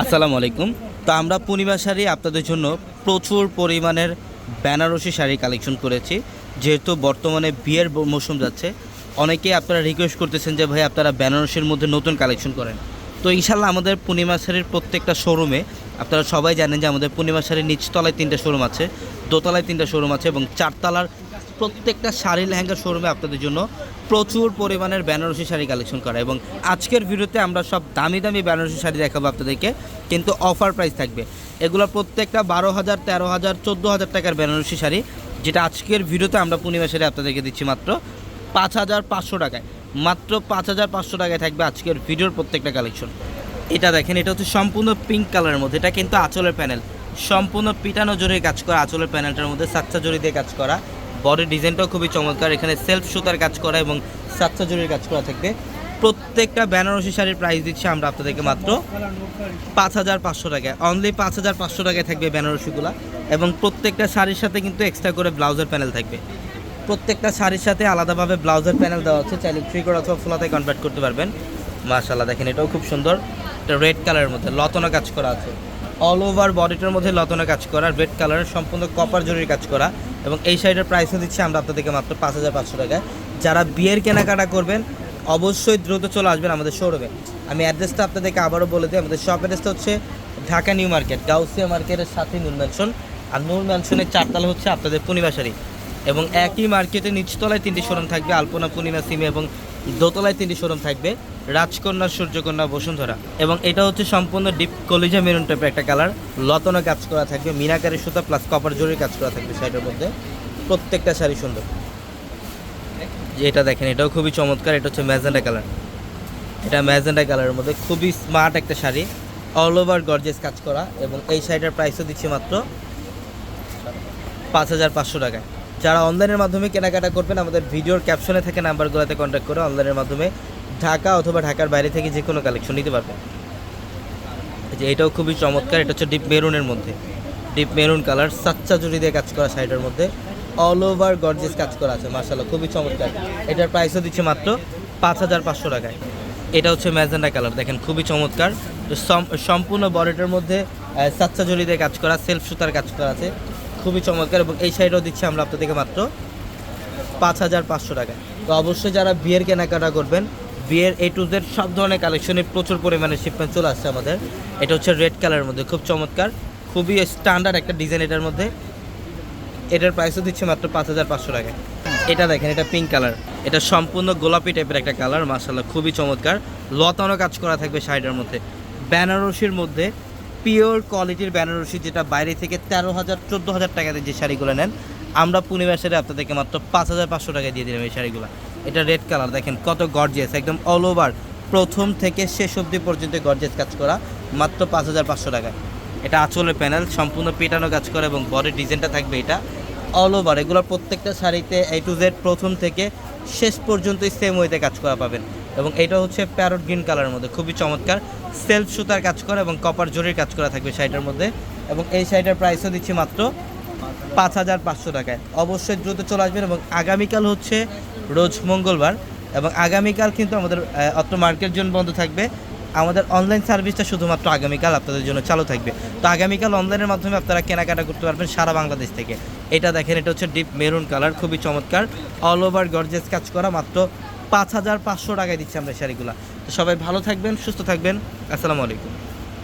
আসসালামু আলাইকুম। তো আমরা পূর্ণিমা শাড়ি আপনাদের জন্য প্রচুর পরিমাণের বেনারসি শাড়ি কালেকশন করেছি। যেহেতু বর্তমানে বিয়ের মৌসুম যাচ্ছে অনেকেই আপনারা রিকোয়েস্ট করতেছেন যে, ভাই, আপনারা বেনারসির মধ্যে নতুন কালেকশন করেন। তো ইনশাল্লাহ আমাদের পূর্ণিমা শাড়ির প্রত্যেকটা শোরুমে আপনারা সবাই জানেন যে, আমাদের পূর্ণিমা শাড়ির নিচতলায় তিনটা শোরুম আছে, দোতলায় তিনটা শোরুম আছে এবং চারতলার প্রত্যেকটা শাড়ি লেহেঙ্গা শোরুমে আপনাদের জন্য প্রচুর পরিমাণের বেনারসি শাড়ি কালেকশন করা এবং আজকের ভিডিওতে আমরা সব দামি দামি বেনারসি শাড়ি দেখাবো আপনাদেরকে, কিন্তু অফার প্রাইস থাকবে। এগুলো প্রত্যেকটা বারো হাজার, তেরো হাজার, চোদ্দ হাজার টাকার বেনারসি শাড়ি, যেটা আজকের ভিডিওতে আমরা পূর্ণিমা শাড়ি আপনাদেরকে দিচ্ছি মাত্র পাঁচ হাজার পাঁচশো টাকায়। মাত্র পাঁচ হাজার পাঁচশো টাকায় থাকবে আজকের ভিডিওর প্রত্যেকটা কালেকশন এটা দেখেন, এটা হচ্ছে সম্পূর্ণ পিঙ্ক কালারের মধ্যে, এটা কিন্তু আঁচলের প্যানেল সম্পূর্ণ পিটানো জড়িয়ে কাজ করা আঁচলের প্যানেলটার মধ্যে, সাচ্চা জড়ি দিয়ে কাজ করা। বডির ডিজাইনটাও খুবই চমৎকার। এখানে সেলফ সুতার কাজ করা এবং সাচ্চা জড়ির কাজ করা থাকবে। প্রত্যেকটা বেনারসি শাড়ির প্রাইস দিচ্ছি আমরা আপনাদেরকে মাত্র পাঁচ হাজার পাঁচশো টাকায়। অনলি পাঁচ হাজার পাঁচশো টাকায় থাকবে বেনারসিগুলো এবং প্রত্যেকটা শাড়ির সাথে কিন্তু এক্সট্রা করে ব্লাউজের প্যানেল থাকবে। প্রত্যেকটা শাড়ির সাথে আলাদাভাবে ব্লাউজের প্যানেল দেওয়া আছে। চাইলে থ্রি কোড অথবা ফুলাতে কনভার্ট করতে পারবেন। মাশাল্লাহ দেখেন এটাও খুব সুন্দর। এটা রেড কালারের মধ্যে, লতনা কাজ করা আছে। অল ওভার বডিটার মধ্যে লতনা কাজ করা রেড কালারের সম্পূর্ণ কপার জরির কাজ করা এবং এই শাড়িটার প্রাইসও দিচ্ছি আমরা আপনাদেরকে মাত্র পাঁচ হাজার পাঁচশো টাকায়। যারা বিয়ের কেনাকাটা করবেন, অবশ্যই দ্রুত চলে আসবেন আমাদের শোরুমে আমি অ্যাড্রেসটা আপনাদেরকে আবারও বলে দিই, আমাদের শপ অ্যাড্রেসটা হচ্ছে ঢাকা নিউ মার্কেট, গাউসিয়া মার্কেটের সাথে নুন ম্যানশন আর নুন ম্যানশনের চারতলা হচ্ছে আপনাদের পূর্ণিমা শাড়ি। এবং একই মার্কেটে নিচতলায় তিনটি শোরুম থাকবে, আলপনা, পূর্ণিমা, সিমে এবং দোতলায় তিনটি শোরুম থাকবে, রাজকন্যা, সূর্যকন্যা, বসুন্ধরা। এবং এটা হচ্ছে সম্পূর্ণ ডিপ কলিজা মেরুন টাইপের একটা কালার। লতনা কাজ করা থাকবে, মিনাকারি সুতা প্লাস কপার জরির কাজ করা থাকবে শাড়িটার মধ্যে। প্রত্যেকটা শাড়ি সুন্দর। এটা দেখেন, এটাও খুবই চমৎকার, এটা হচ্ছে ম্যাজেন্ডা কালার। এটা ম্যাজেন্ডা কালারের মধ্যে খুবই স্মার্ট একটা শাড়ি অল ওভার গর্জেস কাজ করা। এবং এই শাড়িটার প্রাইসও দিচ্ছি মাত্র পাঁচ হাজার পাঁচশো টাকায়। যারা অনলাইনের মাধ্যমে কেনাকাটা করবেন, আমাদের ভিডিওর ক্যাপশনে থেকে নাম্বারগুলোতে কন্ট্যাক্ট করে অনলাইনের মাধ্যমে ঢাকা অথবা ঢাকার বাইরে থেকে যে কোনো কালেকশন নিতে পারবেন। যে এটাও খুবই চমৎকার, এটা হচ্ছে ডিপ মেরুনের মধ্যে। ডিপ মেরুন কালার সাচ্চা জুড়ি দিয়ে কাজ করা শাড়িটার মধ্যে। অল ওভার গর্জেস কাজ করা আছে মার্শাল্লাহ খুবই চমৎকার। এটার প্রাইসও দিচ্ছে মাত্র পাঁচ হাজার পাঁচশো টাকায়। এটা হচ্ছে ম্যাজেন্ডা কালার দেখেন খুবই চমৎকার। সম্পূর্ণ বডিটার মধ্যে সাচ্চা জড়ি দিয়ে কাজ করা সেলফ সুতার কাজ করা আছে। খুবই চমৎকার এবং এই শাড়িটাও দিচ্ছি আমরা আপনাদেরকে মাত্র পাঁচ হাজার পাঁচশো টাকায়। তো অবশ্যই যারা বিয়ের কেনাকাটা করবেন, বিয়ের এ টু জেড সব ধরনের কালেকশনে প্রচুর পরিমাণে শিপমেন্ট চলে আসছে আমাদের। এটা হচ্ছে রেড কালারের মধ্যে, খুব চমৎকার, খুবই স্ট্যান্ডার্ড একটা ডিজাইন এটার মধ্যে। এটার প্রাইসও দিচ্ছে মাত্র পাঁচ হাজার পাঁচশো টাকায়। এটা দেখেন, এটা পিঙ্ক কালার এটা সম্পূর্ণ গোলাপি টাইপের একটা কালার মার্শাল্লাহ খুবই চমৎকার। লতানো কাজ করা থাকবে শাড়িটার মধ্যে। বেনারসির মধ্যে পিওর কোয়ালিটির বেনারসি, যেটা বাইরে থেকে তেরো হাজার, চোদ্দ হাজার টাকাতে যে শাড়িগুলো নেন, আমরা পূর্ণিমার আপনাদেরকে মাত্র পাঁচ হাজার পাঁচশো টাকা দিয়ে দিলাম এই শাড়িগুলো। এটা রেড কালার দেখেন কত গর্জিয়াস একদম অল ওভার প্রথম থেকে শেষ অবধি পর্যন্ত গর্জিয়াস কাজ করা, মাত্র পাঁচ হাজার পাঁচশো টাকায়। এটা আঁচলের প্যানেল সম্পূর্ণ পেটানো কাজ করা এবং বডির ডিজাইনটা থাকবে এটা অল ওভার এগুলোর প্রত্যেকটা শাড়িতে এ টু জেড প্রথম থেকে শেষ পর্যন্তই সেম ওয়েতে কাজ করা পাবেন। এবং এটা হচ্ছে প্যারট গ্রিন কালারের মধ্যে। খুবই চমৎকার। সেলফ সুতার কাজ করা এবং কপার জরির কাজ করা থাকবে শাড়িটার মধ্যে। এবং এই শাড়িটার প্রাইসও দিচ্ছি মাত্র পাঁচ হাজার পাঁচশো টাকায়। অবশ্যই দ্রুত চলে আসবেন এবং আগামীকাল হচ্ছে রোজ মঙ্গলবার। এবং আগামীকাল কিন্তু আমাদের অত্র মার্কেট জন্য বন্ধ থাকবে। আমাদের অনলাইন সার্ভিসটা শুধুমাত্র আগামীকাল আপনাদের জন্য চালু থাকবে। তো আগামীকাল অনলাইনের মাধ্যমে আপনারা কেনাকাটা করতে পারবেন সারা বাংলাদেশ থেকে। এটা দেখেন, এটা হচ্ছে ডিপ মেরুন কালার খুবই চমৎকার। অল ওভার গর্জেস কাজ করা মাত্র পাঁচ হাজার পাঁচশো টাকায় দিচ্ছি আমরা শাড়িগুলো। তো সবাই ভালো থাকবেন, সুস্থ থাকবেন। আসসালামু আলাইকুম।